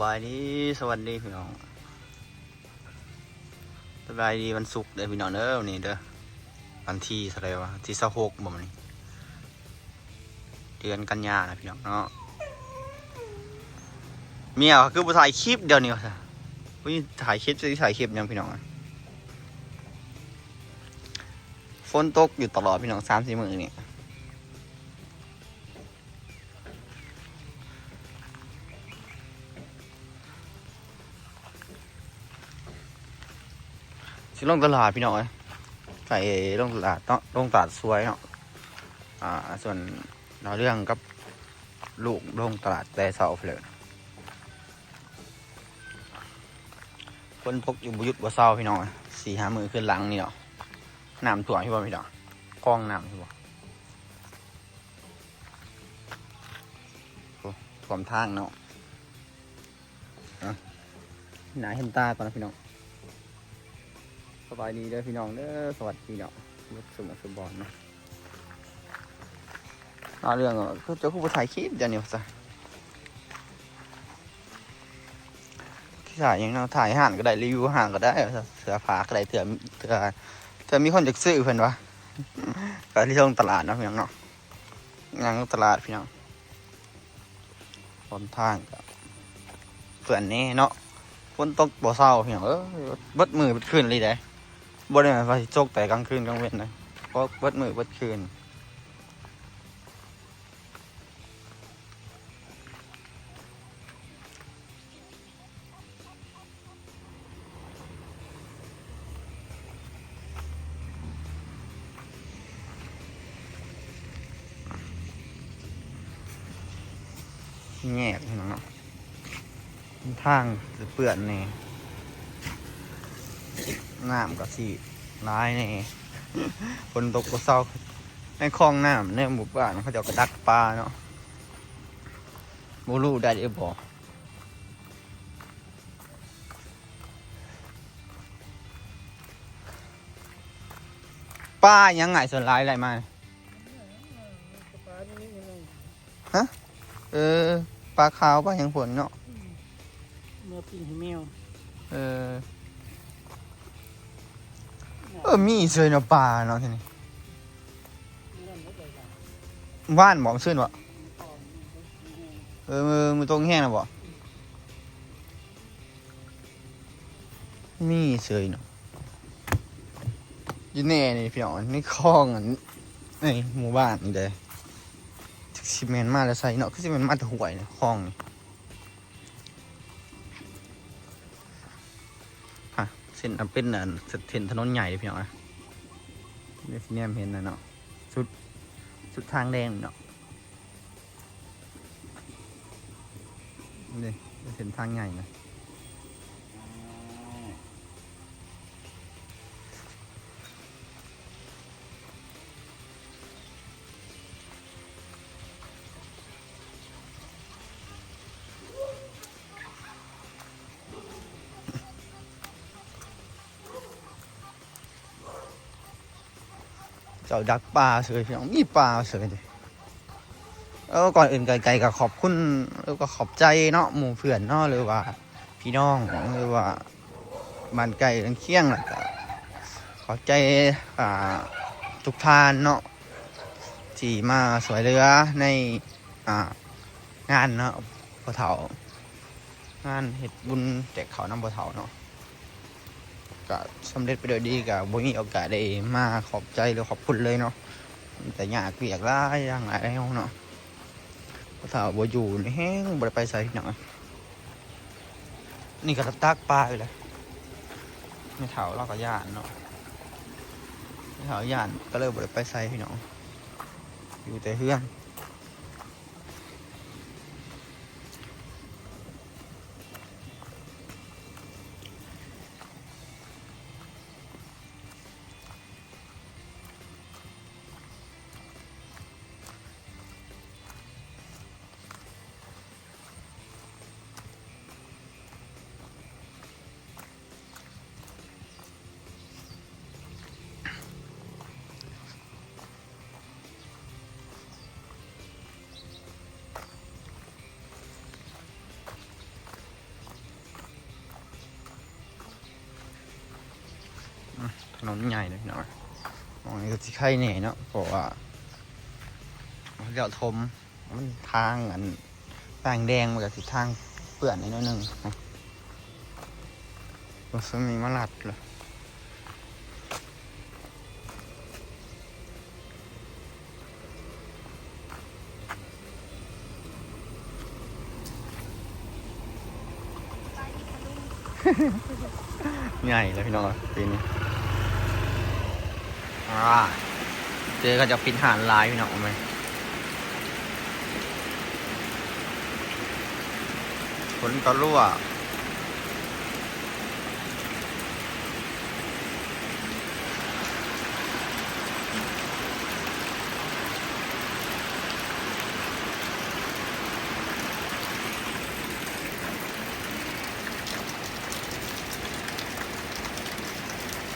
บายดีสวัสดีพี่น้องสบายดีวันศุกร์เด้อพี่น้องเด้อวันนี้เด้อวันที่เท่าไรวะที่สิบหกบ่มันนี้เดือนกันยานะพี่น้องเนาะเมียก็คือผู้ถ่ายคลิปเดียวนี่ค่ะวิถ่ายคลิปจะถ่ายคลิปยังพี่น้องอะฝนตกอยู่ตลอดพี่น้องสามสี่มื้อนี่ สิลงตลาดพี่น้องเอ้ยใส่ลงตลาดต้องลงตลาดสวยเนาะอ่าส่วนเราเรื่องกับลูกลงตลาดแต่เสาเลินคนตกอยู่บุยุดบ่เศร้าพี่น้องเอ้ยสี่ห้ามือขึ้นหลังนี่เนาะน้ำถ่วพี่บอพี่น้องคลองน้ำพี่บอถ่วมทางเนาะหนาเห็นตาก่อนนะพี่น้อง บายดีเด้อพี่น้องเด้อสวัสดีเนาะรถสมสมบอลเนาะเอาเรื่องก็จะคู่ถ่ายคลิปเดี๋ยวนี้ซะที่ถ่ายยังเนาถ่ายห่านก็ได้รีวิวห่านก็ได้เสือผ้าก็ได้เถื่อเถื่อเถื่อมีคนจะซื้อเพิ่นวะก็ที่ลงตลาดนะพี่น้องเนาะงานตลาดพี่น้องบนทางก็เปื่อนนี่เนาะฝนตกบ่เศร้าพี่น้องเออเบิดมือเบิดคืนเลยได้ บ่ได้หมายว่าสิโจกแต่กลางคืนกลางเว้นนะเพราะเบิดมือเบิดคืน แง่พี่น้องเนาะทางเปื่อนนี่ น้ำกับสีร้ายนี่ฝนตกก็เศร้าในคลองน้ำในหมู่บ้านเขาจะเอากระดักปลาเนาะบูรูได้หรือบ่ป้ายังไงส่วนร้ายอะไรมาเออปลาขาวปลายังผลเนาะเมื่อปีให้แมวเออ เออมีเซยเนาะปลาเนาะทีนี้ว่านบอกชื่นวะเออมือมือตรงแห้งนะบ่มีเซยเนาะยู่แน่นี่พี่น้อนี่คลองอันในหมู่บ้านนี่เลยซิเมนมาแล้วใส่เนาะคือซิเมนมาแต่ห่วยเนี่ยคลองนี่ ส้นอันเป็นอันเส้นถนนใหญ่เลยพี่น้องนะนี่สิเนี่ยเห็นนะเนาะสุดสุดทางแดงเนาะนี่เส้นทางใหญ่นะ เจ้าดักปลาเสยพี่น้องมีปลาเสยเลยเออก่อนอื่นไกลๆก็ขอบคุณแล้วก็ขอบใจเนาะหมู่เพื่อนเนาะหรือว่า พี่น้องหรือว่าบ้านไก่ทั้งเคียงแหละก็ขอบใจอ่าทุกทานเนาะที่มาสวยเรือในอ่างานเนาะปะเถางานเห็ดบุญแจกเขาน้ำปะเถาเนาะ ก็สำเร็จไปโดยดีกับบ่มีโอกาสได้มาขอบใจหรือขอบคุณเลยเนาะแต่อยากเปียกร้ายอย่างไรเนาะปะเถาบ่อยู่ในแห้งบ่ได้ไปใส่หนังนี่ก็ตักปลาอยู่เลยไม่เถาเราก็ย่านเนาะไม่เถาย่านก็เลยบ่ได้ไปใส่พี่น้องอยู่แต่เฮือน ถนนใหญ่เลยเน้องมองนี้ก็ที่ไข่แหน่เนาะเพราะว่าเดี๋ยวทมมันทางอันแปงแดงมันกับสิทางเปื่อนนิดนึงนะก็สมีมาลัดเลยใหญ่เลยพี่น้องปีนี้ เจอกันจะปินหานลายพี่น้องไหมฝนก็รั่ว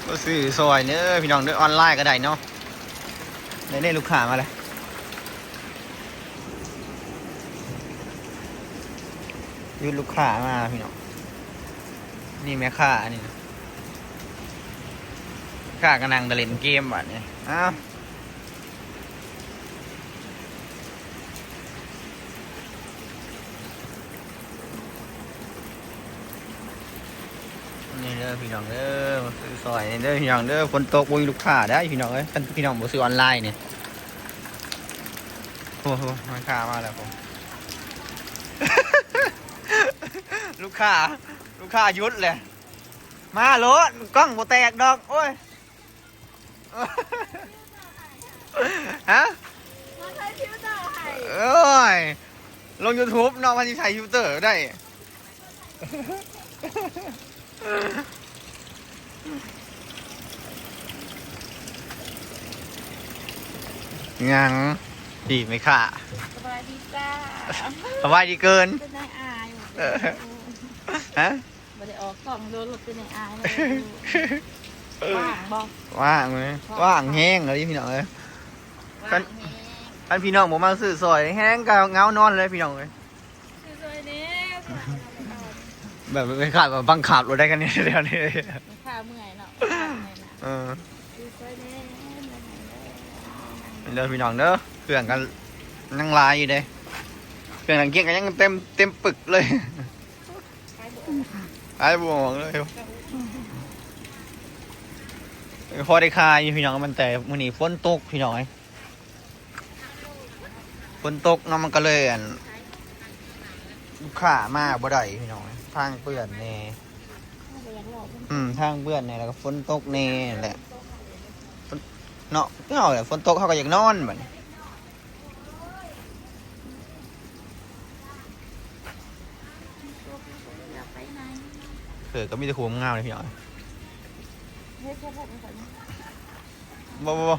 ก็ซื้อซอยเนื้อพี่น้องเด้อออนไลน์ก็ได้เนาะได้ได้ลูกค้ามาเลยยืดลูกค้ามาพี่น้องนี่แม่ค้านี่ค้ากำลังเล่นเกมบัดเนี่ยอ้าว นี่เด้อพี่น้องเด้อมาซื้อซอยนี่เด้อพี่น้องเด้อฝนตกบุยลูกค้าได้พี่น้องเอ้ยท่านพี่น้องบ่ซื้อออนไลน์เนี่ยโอ้โหแม่ค้ามาแล้วผมลูกค้าลูกค้ายุดเลยมารถกล้องบ่แตกดอกโอ้ยฮะมาใช้ฟิวเตอร์ให้โอ้ยลง YouTube เนาะมันจะใช้ฟิลเตอร์ได้ ยังดีไหมค่ะสบายดีจ้าสบายดีเกินเป็นนายอายเออฮะบ่ได้ออกกล่องโดนรถเป็นนายอายเลยว่างบอกว่างไหมว่างแห้งเลยพี่น้องเอ้ยว่างแฮงท่านพี่น้องผมมาซื้อซอยแห้งกับเงานอนเลยพี่น้องเลย แบบไม่ขาดแบบบังคับรถได้กันเนี่ยเดียวนี้ไม่ค่าเมื่อยเนาะเมื่อยนะเออสวยๆนี่เด้อพี่น้องเด้อเครื่องกันยังลายอยู่เด้เครื่องหลังเกียงกันยังเต็มเต็มปึกเลยไอ้บวงเลยพอได้คายอยู่พี่น้องมันแต่มื้อนี้ฝนตกพี่น้องไอ้ฝนตกเนาะมันก็เลยอันลูกค้ามาบ่ได้พี่น้อง ทางเปื้อนแน่เรียนหลอกอืมทางเปื้อนแน่แล้วก็ฝนตกแน่แหละฝนเนาะเนาะแหละฝนตกเขาก็อยากนอนบัดนี้อยากไปไหนเกิดก็มีแต่หัวงามเลยพี่น้องเฮ้ยแค่พวกมันก่อนนะบ่บ่บ่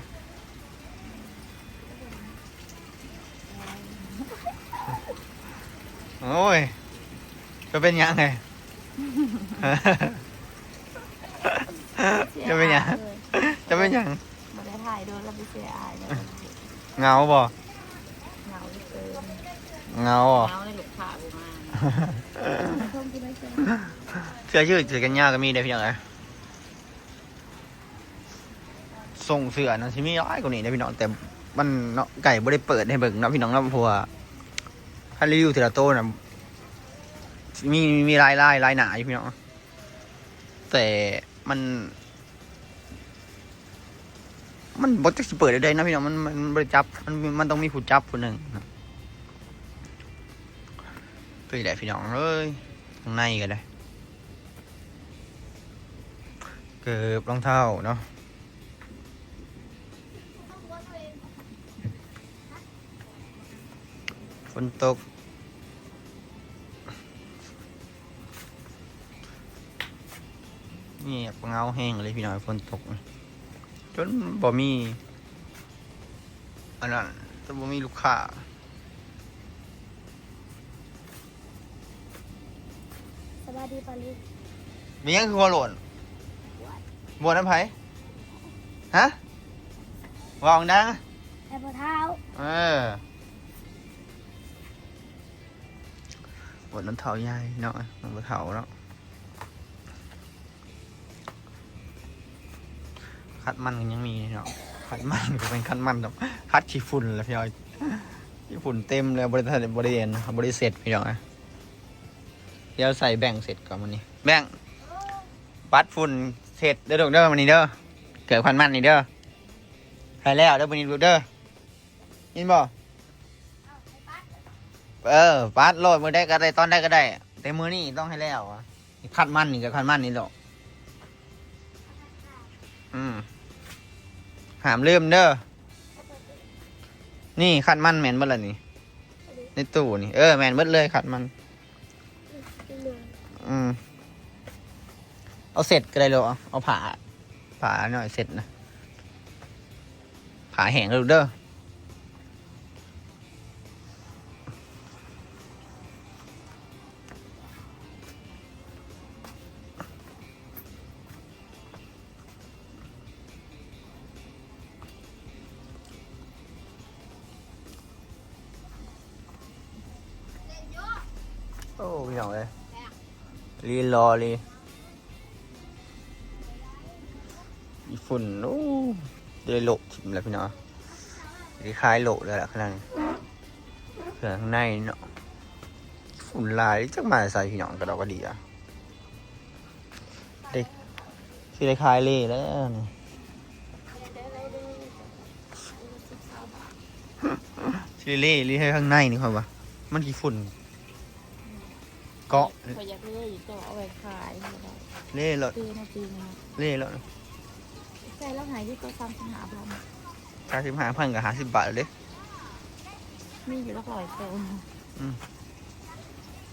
โอ้ย จะเป็นยังไง จะเป็นยังเลยจะเป็นยังบ่ได้ถ่ายโดนเราไปเสียอายเลยเงาบ่เหงาเหลือเกินเงาบ่เหงาในหลุกขาบูมาชมกินได้เจอเสื้อยืดเสื้อกันยาวก็มีได้พี่น้องเอ้ยส่งเสื้อนะที่มีร้ายกว่านี้นะพี่น้องแต่มันเนาะไก่บ่ได้เปิดให้เบิ่งเนาะพี่น้องเนาะเพราะว่าถ้ารีวิวทีละโต้น่ะ มีมีลายลายลายหนาอยู่พี่น้องแต่มัน มันบดจะเปิดได้นะพี่น้องมันมันบริจับมันมันต้องมีผู้จับผู้หนึ่งนะไปได้พี่น้องเอ้ยข้างในก็ได้เกือบรองเท้าเนาะฝนตก เงียบเงาแห้งเลยพี่น้อยฝนตก จนบ่มีอันนั้นจนบ่มีลูกค้าสวัสดีปาลิสมียังคือหัวโหล่นบัวน้ำไผ่ฮะวางดังแอปเปิลเท้าเออปวดน้ำเท้าใหญ่เนาะน้ำเท้าเนาะ คัดมันก็ยังมีเนาะคัดมันก็เป็นคัดมันแบบคัดขี้ฝุ่นแล้วพี่น้อยขี้ฝุ่นเต็มเลยบริษัทบริเวณบริเสร็จพี่น้อยเดี๋ยวใส่แบ่งเสร็จก่อนวันนี้ แบ่งปัดฝุ่นเสร็จเด้อลูกเด้อวันนี้เด้อเกิดคันมันนี่เด้อใส่แล้วเด้อวันนี้ลูเด้อยินบ่เออปัดโหลดมือได้ก็ได้ตอนได้ก็ได้ แต่มือนี่ต้องให้แล้วอะคัดมันนี่กับคัดมันนี่หรอกอืม หามลืมเด้อ นี่ขัดมันแมนเบิดละนี่ ในตู้นี่ เออแมนเบิดเลยขัดมัน อืม เอาเสร็จก็ได้เลยเอาเอาผ่าผ่าหน่อยเสร็จนะผ่าแห้งแล้วเด้อ พี่น้องเลยรีรอรีอีฝุ่นโอ้ได้โหลทิมแล้วพี่น้องดีคล้ายโหลเลยแหละขนาดนี้เผื่อข้างในเนาะฝุ่นลายจักมาใส่พี่น้องกระดอกกระเดียเด็กที่ได้คล้ายเล่แล้วนี่ที่เล่เล่ให้ข้างในนี่ครับวะมันกี่ฝุ่น เกาะเขาอยากเล่อยู่ก็เอาไว้ขายไม่ได้เล่แล้วตีนาทีนึงเล่แล้วใส่แล้วหายที่ตัวซ้ำปัญหาพันเก้าสิบห้าพันกับห้าสิบบาทเลยมีอยู่ละร้อยตัว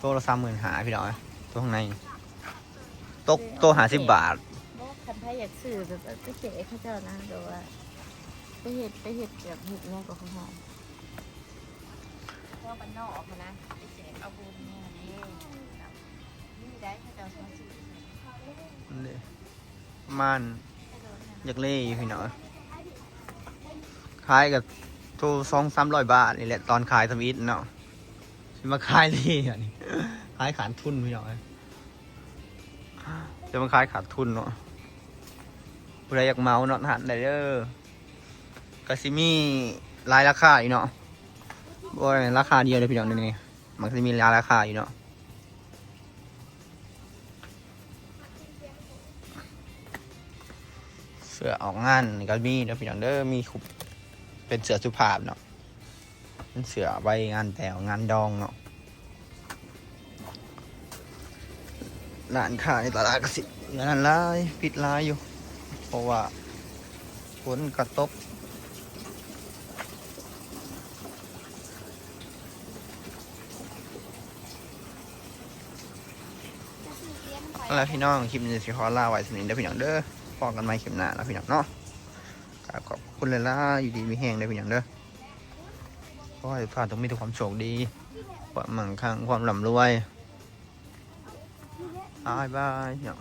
ตัวละสามหมื่นหาพี่น้อยตัวข้างในตกตัวหาสิบบาทบอกคันไทยอยากซื้อแบบไปเจ๊เขาเจ้านะเดี๋ยวว่าไปเห็ดไปเห็ดแบบเห็ดเนี่ยก็เขาหอมว่ามันนอกเขานะไปเจ๊เอาบุญ เนี่ยนี่นี่ได้เขาเจ้าซื้อนี่มันอยากเล่อยู่พี่น้อยขายกับตัวสองสามร้อยบาทนี่แหละตอนขายทวิตเนาะมาขายเล่อันนี้ขายขาดทุนพี่น้อยจะมาขายขาดทุนเนาะผู้ใดอยากเมาเนาะหันได้เด้อกาซิมีหลายราคาอยู่เนาะบ่ยราคาเดียวเลยพี่น้องนี่มันจะมีหลายราคาอยู่เนาะ สือออกงานก็มีนะพี่น้องเด้อมีคุบเป็นเสือสุภาพเนาะเป็นเสือใบงานแต่วงานดองเนาะร้านขายตลาดกสิงานร้ายปิดร้ายอยู่ เพราะว่าฝนกระตบอะไรพี่น้องคลิปนี้สิขอลาไว้สนิทเด้อพี่น้องเด้อพ อกันไหมเข็มหน้าแล้วพี่น้องเนาะขอบคุณเลยล่ะอยู่ดีมีแห้งได้พี่น้องเด้อขอให้ผ่านต้องมีแต่ความโชคดีความมั่งคั่งความร่ำรวยบายบายเนาะ